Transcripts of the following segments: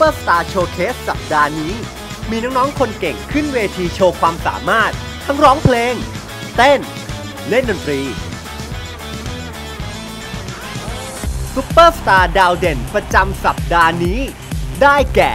ปอร์สตาร์โชว์เคสสัปดาห์นี้ มีน้องๆ คนเก่งขึ้นเวทีโชว์ความสามารถ ทั้งร้องเพลง เต้น เล่นดนตรีซุปเปอร์สตาร์ดาวเด่นประจำสัปดาห์นี้ ได้แก่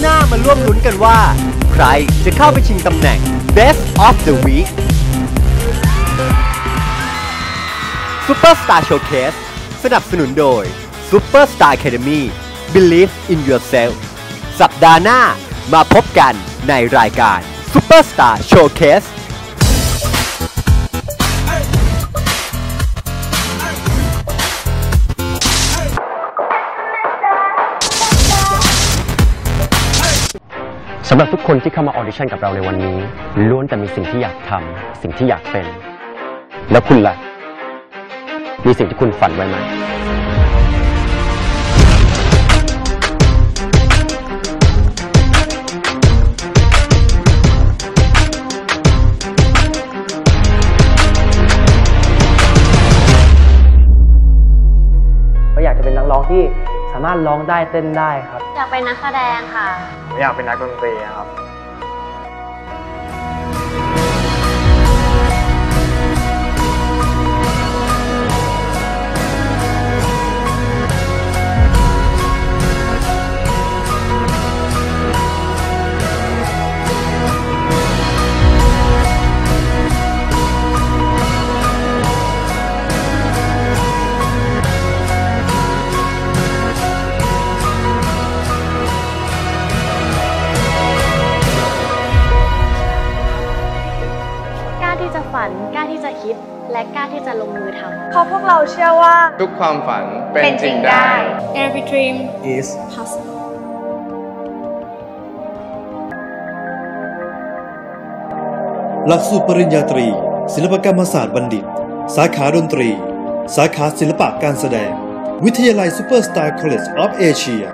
หน้ามาร่วมลุ้นกันว่า ใครจะเข้าไปชิงตำแหน่ง Best of the Week Superstar Showcase สนับสนุนโดย Superstar Academy Believe in Yourself สัปดาห์หน้ามาพบกันในรายการ Superstar Showcase สำหรับทุกคนที่เข้ามาออดิชั่นกับเราในวันนี้ ล้วนแต่มีสิ่งที่อยากทำสิ่งที่อยากเป็น แล้วคุณล่ะ มีสิ่งที่คุณฝันไว้ไหมก็อยากจะเป็นนักร้องที่สามารถร้องได้เต้นได้ครับ อยากเป็นนักแสดงค่ะผมอยากเป็นนักดนตรีครับ ที่จะฝัน กล้าที่จะคิด และกล้าที่จะลงมือทำเพราะพวกเราเชื่อว่า ทุกความฝันเป็นจริงได้ Every dream is possible หลักสูตรปริญญาตรี ศิลปกรรมศาสตร์บัณฑิต สาขาดนตรี สาขาศิลปะการแสดง วิทยาลัยซูเปอร์สตาร์คอลเลจออฟเอเชีย